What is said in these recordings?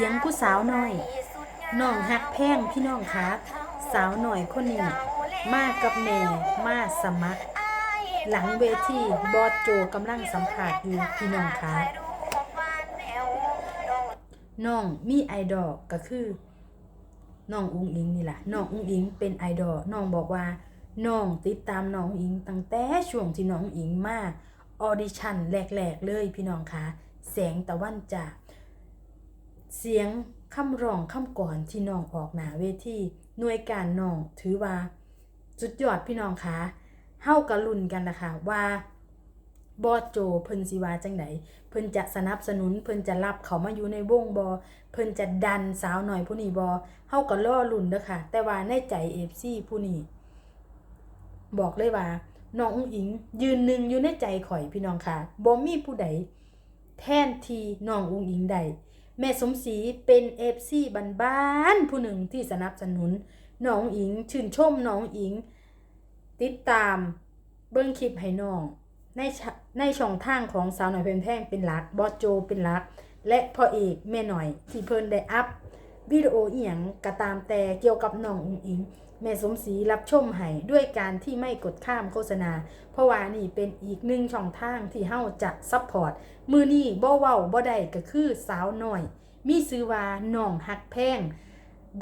สียงผู้สาวน้อยน้องฮักแพงพี่น้องคะสาวหน่อยคนนี้มากับแม่มาสมัคร หลังเวทีบอสโจกำลังสัมผัสอยู่พี่น้องคะน้องมีไอดอลก็คือน้องอุ้งอิงนี่แหละน้องอุ้งอิงเป็นไอดอลน้องบอกว่าน้องติดตามน้องอิงตั้งแต่ช่วงที่น้องอุ้งอิงมาออดิชั่นแรกๆเลยพี่น้องคะแสงตะวันจาก เสียงคำร้องคำก่อนที่น้องออกหนาเวทีหน่วยการน้องถือว่าสุดยอดพี่น้องคะเฮากะลุ่นกันนะคะว่าบอสโจเพิ่นสิว่าจังไดเพิ่นจะสนับสนุน เพิ่นจะรับเขามาอยู่ในวงบอเพิ่นจะดันสาวหน่อยผู้นี้บอเฮาก็ล่อลุ่นเด้อค่ะ แต่ว่าในใจ FC ผู้นี้บอกเลยว่าน้องอุ้งอิง ยืนหนึ่งอยู่ในใจข่อยพี่น้องค่ะบ่มีผู้ใดแทนที่น้องอุ้งอิงใด แม่สมศรีเป็นเอฟซีบ้านๆผู้หนึ่งที่สนับสนุนน้องอิง ชื่นชมน้องอิง ติดตามเบิ้งคลิปให้น้องในในช่องทางของสาวหน่อยเพลนแพงเป็นหลักบอสโจเป็นหลัก และพ่อเอกแม่หน่อยที่เพิ่นได้อัพ วิดีโอเอียงกระตามแต่เกี่ยวกับน้องอุงอิง แม่สมศรีรับชมให้ด้วยการที่ไม่กดข้ามโฆษณา เพราะว่านี่เป็นอีกหนึ่งช่องทางที่เฮาจะซัพพอร์ตมือนี่บ่เว้าบ่ได้ก็คือสาวหน้อย มีซื้อว่าน้องหักแพง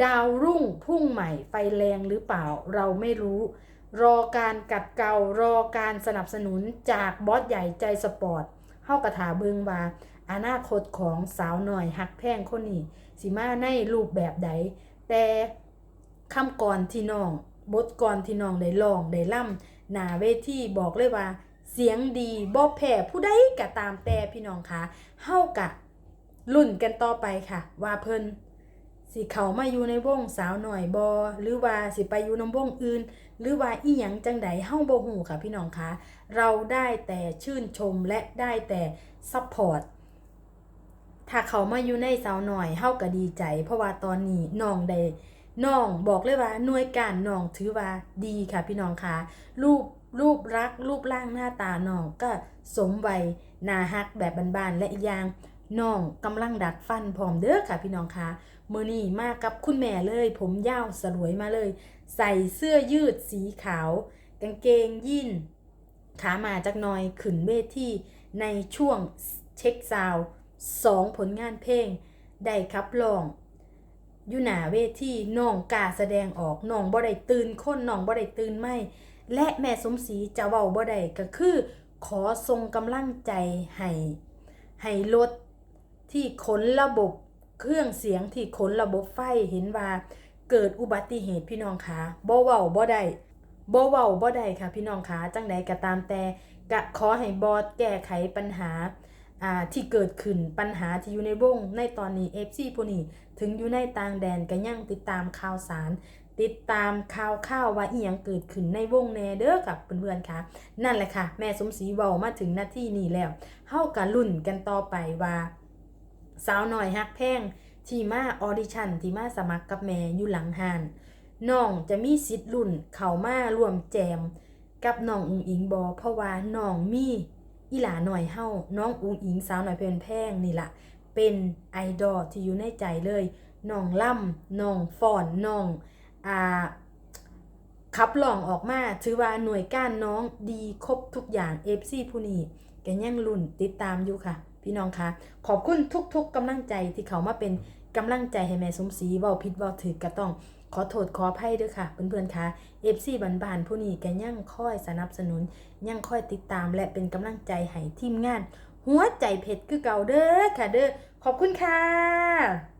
ดาวรุ่งพุ่งใหม่ไฟแรงหรือเปล่าเราไม่รู้ รอการกัดเกา รอการสนับสนุนจากบอสใหญ่ใจสปอร์ตเฮากระถาเบิงว่า อนาคตของสาวหน่อยหักแพงคนนี้สิมาในรูปแบบใด แต่คำก่อนที่น้อง บทก่อนที่น้องได้ลองได้ล่ำหนาเวทีบอกเลยว่า เสียงดีบ่แพ้ผู้ใดก็ตามแต่พี่น้องคะเฮากะรุ่นกันต่อไปค่ะ ว่าเพิ่นสิเขามาอยู่ในวงสาวหน่อยบอหรือว่าสิไปอยู่ในวงอื่น หรือว่าอีหยังจังใดเฮาบ่ฮู้ค่ะพี่น้องคะเราได้แต่ชื่นชมและได้แต่ซัพพอร์ต ถ้าเขามาอยู่ในสาวหน่อยเฮาก็ดีใจ เพราะว่าตอนนี้น้องได้น้องบอกเลยว่าหน่วยการน้องถือว่าดีค่ะพี่น้องคะรูปรูปรักรูปร่างหน้าตาน้องก็สมวัยนาฮักแบบบานๆและอีกอย่างน้องกำลังดัดฟันพร้อมเด้อค่ะพี่น้องคะมือนี้มากับคุณแม่เลย ผมยาวสลวยมาเลย ใส่เสื้อยืดสีขาว กางเกงยีนขามาจากหน้อยขึ้นเวทีในช่วงเช็คซาว ด์สองผลงานเพลง ได้ครับลองอยู่หน้าเวทีน้องกาแสดงออกน้องบ่ได้ตื่นคนน้องบ่ได้ตื่นไม่ และแม่สมศรีจะเว้าบ่ได้ก็คือ ขอส่งกำลังใจให้ให้รถที่ขนระบบเครื่องเสียงที่ขนระบบไฟเห็นว่า เกิดอุบัติเหตุพี่น้องคะบ่เว้าบ่ได้บ่เว้าบ่ได้ค่ะพี่น้องคะจังใดก็ตามแต่ก็ขอให้บอสแก้ไขปัญหา ที่เกิดขึ้นปัญหาที่อยู่ในวงในตอนนี้ FC ผู้นี้ถึงอยู่ในต่างแดนก็ยังติดตามข่าวสาร ติดตามข่าวข่าวว่าอียงเกิดขึ้นในวงแนเด้อกับเพื่อนๆค่ะ นั่นแหละค่ะ แม่สมศรีเว้ามาถึงหน้าที่นี้แล้วเฮากันลุ่นกันต่อไปว่า สาวหน่อยฮักแพงที่มาออดิชั่นที่มาสมัครกับแม่อยู่หลังหานน้องจะมีสิทธิ์รุ่น เข้ามาร่วมแจม กับน้องอุงอิงบอเพราะว่าน้องมี อีหลาหน่อยเฮาน้องอุงอิงสาวหน่อยเพลินแพงนี่ละเป็นไอดอลที่อยู่ในใจเลยน้องล่ำน้องฟอนน้องอ่าขับร้องออกมาถือว่าหน่วยก้านน้องดีครบทุกอย่าง FC ผู้นี้แกยังรุ่นติดตามอยู่ค่ะ พี่น้องคะขอบคุณทุกๆกำลังใจที่เขามาเป็น กำลังใจให้แม่สมศรีเว้าผิดเว้าถือก็ต้องขอโทษขออภัยด้วยค่ะเพื่อนๆคะเอฟซีบันบานผู้นี้แกยั่งค่อยสนับสนุน ยั่งค่อยติดตามและเป็นกำลังใจให้ทีมงาน หัวใจเผ็ดคือเก่าเด้อค่ะเด้อขอบคุณค่ะ